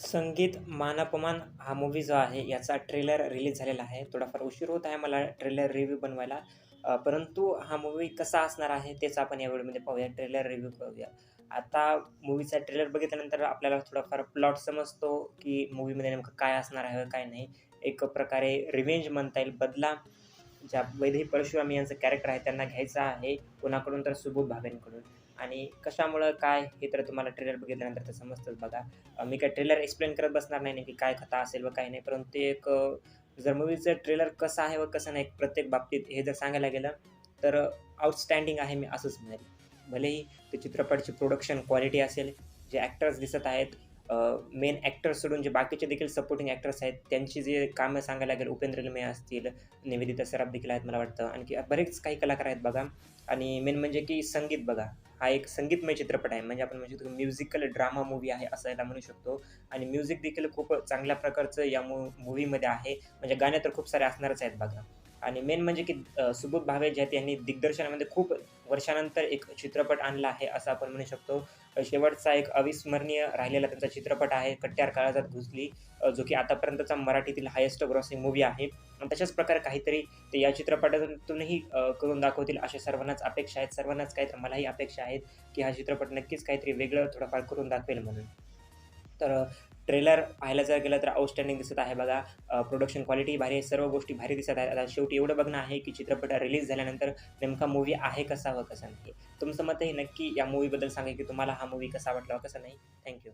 संगीत मानापमान हा मूव्ही जो आहे याचा ट्रेलर रिलीज झालेला आहे. थोडाफार उशीर होत आहे मला ट्रेलर रिव्ह्यू बनवायला. परंतु हा मूव्ही कसा असणार आहे तेच आपण या व्हिडिओमध्ये पाहूया. ट्रेलर रिव्ह्यू पाहूया आता मूवीचा ट्रेलर बघितल्यानंतर आपल्याला थोडाफार प्लॉट समजतो की मूवीमध्ये नेमकं काय असणार आहे काय नाही. एक प्रकारे रिव्हेंज म्हणता येईल. बदला ज्या वैदेही परशुराम यांचं कॅरेक्टर आहे त्यांना घ्यायचं आहे कोणाकडून तर सुबोध भावेंकडून. आणि कशामुळं काय हे तर तुम्हाला ट्रेलर बघितल्यानंतर तर समजतंच बघा. मी काय ट्रेलर एक्सप्लेन करत बसणार नाही की काय कथा असेल व काय नाही परंतु एक जर मूवीचं ट्रेलर कसं आहे व कसं नाही प्रत्येक बाबतीत हे जर सांगायला गेलं तर आउटस्टँडिंग आहे मी असंच म्हणेल. भलेही ते चित्रपटाची प्रोडक्शन क्वालिटी असेल जे ॲक्टर्स दिसत आहेत मेन ॲक्टर्स सोडून जे बाकीचे देखील सपोर्टिंग ॲक्टर्स आहेत त्यांची जे कामं सांगायला लागेल उपेंद्र लिमे असतील निवेदिता सराफ देखील आहेत मला वाटतं. आणखी बरेच काही कलाकार आहेत बघा. आणि मेन म्हणजे की संगीत बघा. हा एक संगीतमय चित्रपट आहे. म्हणजे आपण म्हणू शकतो म्युझिकल ड्रामा मूवी आहे असं याला म्हणू शकतो. आणि म्युझिक देखील खूप चांगल्या प्रकारचं या मू मूवीमध्ये आहे. म्हणजे गाणे तर खूप सारे असणारच आहेत बघा. आणि मेन म्हणजे की सुबोध भावे जे आहेत यांनी दिग्दर्शनामध्ये खूप वर्षानंतर एक चित्रपट आणला आहे असं आपण म्हणू शकतो. शेवटचा एक अविस्मरणीय राहिलेला त्यांचा चित्रपट आहे कट्यार काळाजात घुसली जो की आतापर्यंतचा मराठीतील हायेस्ट ग्रॉसिंग मूवी आहे. तशाच प्रकारे काहीतरी ते या चित्रपटातूनही करून दाखवतील अशा सर्वांनाच अपेक्षा आहेत. सर्वांनाच काही तर मलाही अपेक्षा आहेत की हा चित्रपट नक्कीच काहीतरी वेगळं थोडंफार करून दाखवेल म्हणून. तर ट्रेलर पाहायला जर गेलं तर आउटस्टँडिंग दिसत आहे बघा. प्रोडक्शन क्वालिटी भारी आहे. सर्व गोष्टी भारी दिसत आहेत. आता शेवटी एवढं बघणं आहे की चित्रपट रिलीज झाल्यानंतर नेमका मूवी आहे कसा व कसा नाही. तुमचं मतही नक्की या मूवीबद्दल सांगा की तुम्हाला हा मूवी कसा वाटला कसा नाही. थँक्यू